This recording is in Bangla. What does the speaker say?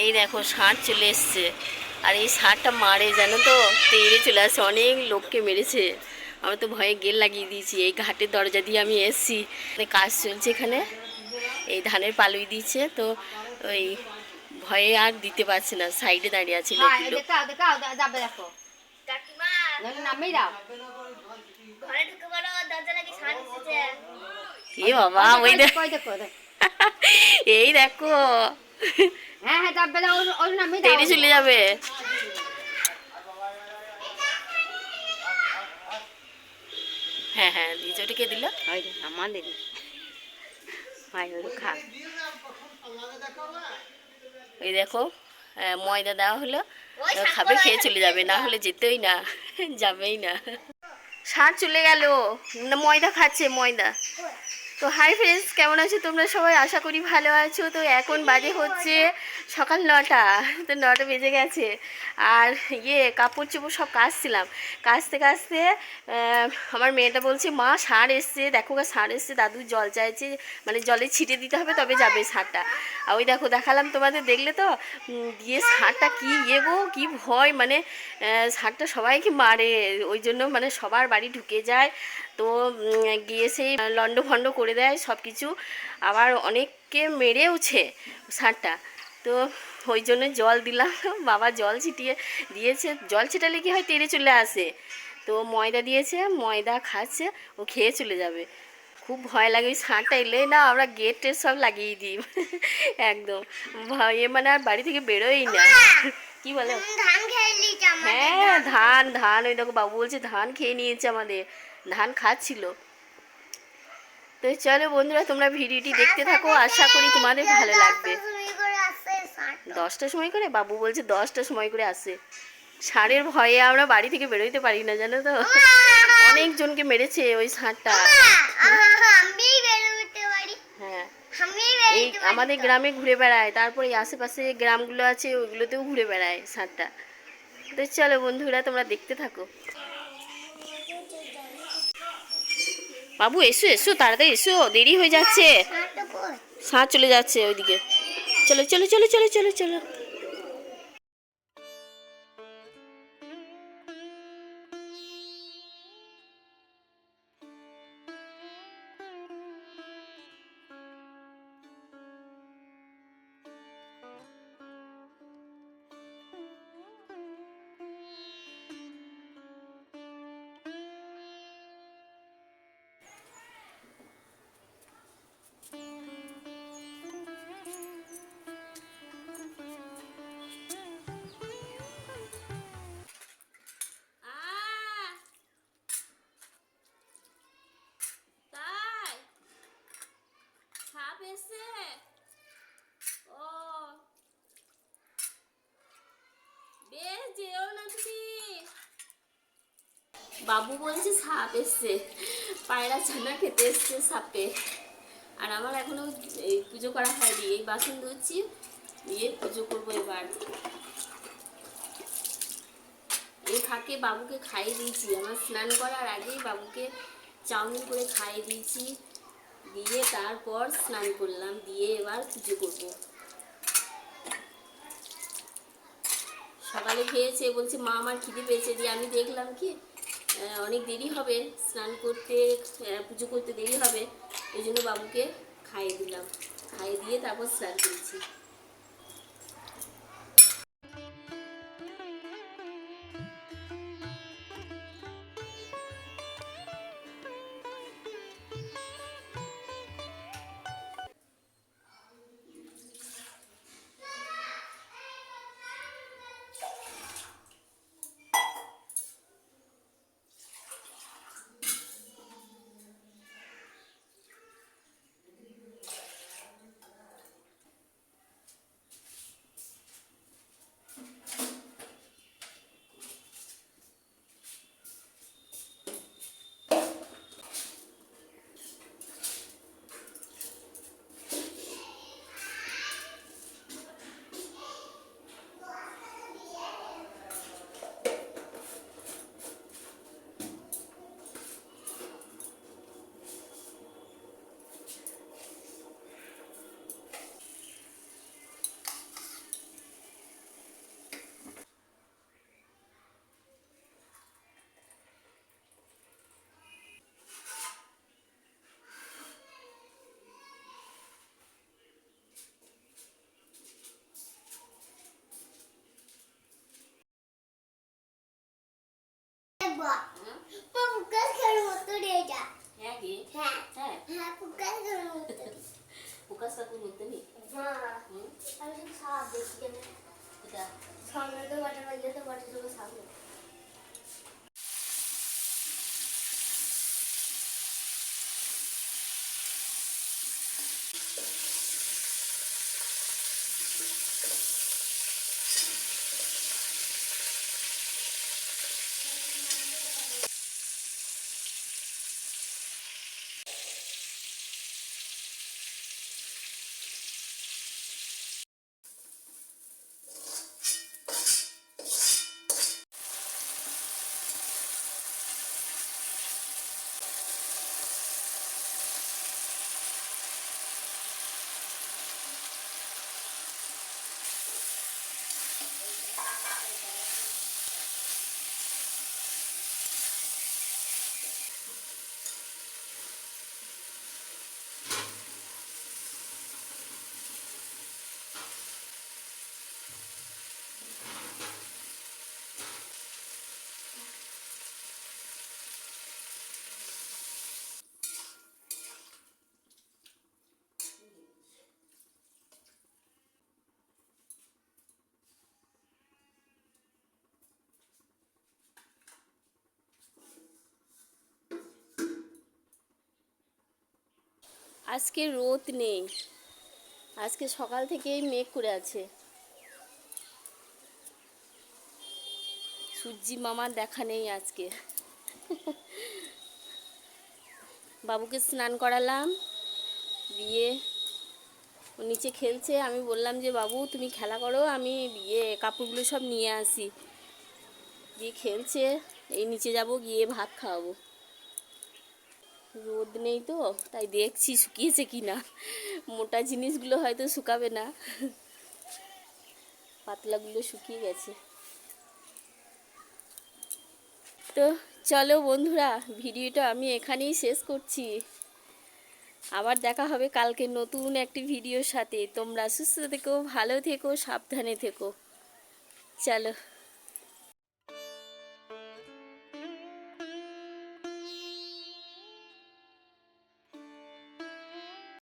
এই দেখো ষাঁড় চলে এসছে। আর এই ষাঁড়টা মারে জানো তো? তেড়ে চলে আসছে অনেক লোককে মেরেছে। আমি তো ভয়ে গেল লাগিয়ে দিয়েছি। এই ঘাটের দরজা দিয়ে আমি এসছি। মানে কাজ চলছে এখানে। এই ধানের পালুই দিচ্ছে তো ওই ভয়ে আর দিতে পারছে না। সাইডে দাঁড়িয়ে আছে লোকগুলো দেখাও দেখাও যাবে দেখো কাকিমা নামেই দাও ঘরে ঢুকে পড়ো দরজা লাগি সান এসেছে এ বাবা ওই দেখো। দেখো। এই দেখো। হ্যাঁ হ্যাঁ ওর চলে যাবে। হ্যাঁ হ্যাঁ দিয়েছে ওটা কে দিল। ওই যে আমাদের ভাই ওর খা। ওই দেখো ময়দা দেওয়া হলো। খাবে খেয়ে চলে যাবে না হলে যেতেই না যাবেই না। ষাঁড় চলে গেল। ময়দা খাচ্ছে ময়দা। তো হাই ফ্রেন্ডস কেমন আছো তোমরা সবাই? আশা করি ভালো আছো। তো এখন বাজে হচ্ছে সকাল নটা তো নটা বেজে গেছে। আর ইয়ে কাপড় চোপড় সব কাচছিলাম। কাচতে কাচতে আমার মেয়েটা বলছে মা ষাঁড় এসছে। দেখো গা ষাঁড় এসছে দাদু জল চাইছে মানে জলে ছিটে দিতে হবে তবে যাবে সারটা। আর ওই দেখো দেখালাম তোমাদের দেখলে তো? দিয়ে ষাঁড়টা কি ইয়ে গো কি ভয় মানে সারটা সবাইকে মারে। ওই জন্য মানে সবার বাড়ি ঢুকে যায়। তো গিয়ে সেই লন্ড ভন্ড করে দেয় সব কিছু আবার অনেককে মেরে মেরেওছে ষাঁড়টা তো ওই জন্য জল দিলাম বাবা জল ছিটিয়ে দিয়েছে। জল ছিটালে কি হয় তেড়ে চলে আসে। তো ময়দা দিয়েছে ময়দা খাচ্ছে ও খেয়ে চলে যাবে। খুব ভয় লাগে ওই ষাঁড়টা এলে না আমরা গেট টেট সব লাগিয়ে দিই। একদম ভয়ে মানে আর বাড়ি থেকে বেরোই না। কি বলে? হ্যাঁ ধান ধান ওই দেখো বাবু বলছে ধান খেয়ে নিয়েছে আমাদের। ধান খাচ্ছিল। তো চলো বন্ধুরা তোমরা ভিডিওটি দেখতে থাকো আশা করি তোমাদের ভালো লাগবে। দশটার সময় করে? বাবু বলছে দশটার সময় করে আসে ষাঁড়ের ভয়ে আমরা বাড়ি থেকে বেরোইতে পারি না জানো তো? অনেকজনকে মেরেছে ওই ষাঁড়টা পারি। হ্যাঁ। এই আমাদের গ্রামে ঘুরে বেড়ায় তারপরে এই আশেপাশে গ্রামগুলো আছে ওইগুলোতেও ঘুরে বেড়ায় ষাঁড়টা তো চলো বন্ধুরা তোমরা দেখতে থাকো। বাবু এসো এসো তাড়াতাড়ি এসো দেরি হয়ে যাচ্ছে সাঁ চলে যাচ্ছে ওইদিকে চলো চলো চলো চলো চলো চলো বাবু বলছে সাপ এসছে। পায়রা ছানা খেতে এসছে সাপে। আর আমার এখনও এই পুজো করা হয়নি, এই বাসন ধুচ্ছি দিয়ে পুজো করব এবার। এই ফাঁকে বাবুকে খাইয়ে দিয়েছি। আমার স্নান করার আগেই বাবুকে চাউমিন করে খাইয়ে দিয়েছি। দিয়ে তারপর স্নান করলাম, দিয়ে এবার পুজো করব। সকালে খেয়েছে, বলছে, মা, আমার খিদে পেয়েছে। দিয়ে আমি দেখলাম কি অনেক দেরি হবে, স্নান করতে পুজো করতে দেরি হবে, এই জন্য বাবুকে খাইয়ে দিলাম। খাইয়ে দিয়ে তারপর স্নান করেছি। ফোকাস কাকুর মধ্যে নেই মা আমি শুধু সাপ দেখি কেন এটা সামনে তো বাটা বাজে তো বাটা সামনে আজকে রোদ নেই। আজকে সকাল থেকেই মেঘ করে আছে। সূর্যি মামার দেখা নেই আজকে। বাবুকে স্নান করালাম। দিয়ে নিচে খেলছে। আমি বললাম যে, বাবু, তুমি খেলা করো। আমি ইয়ে কাপড়গুলো সব নিয়ে আসি। দিয়ে খেলছে। এই নিচে যাব, গিয়ে ভাত খাওয়াবো। রোদ নেই তো, তাই দেখছি শুকিয়েছে কি না মোটা জিনিসগুলো হয়তো শুকাবে না। পাতলাগুলো শুকিয়ে গেছে। তো চলো বন্ধুরা, ভিডিওটা আমি এখানেই শেষ করছি। আবার দেখা হবে কালকে নতুন একটি ভিডিওর সাথে। তোমরা সুস্থ থেকো, ভালো থেকো, সাবধানে থেকো। চলো।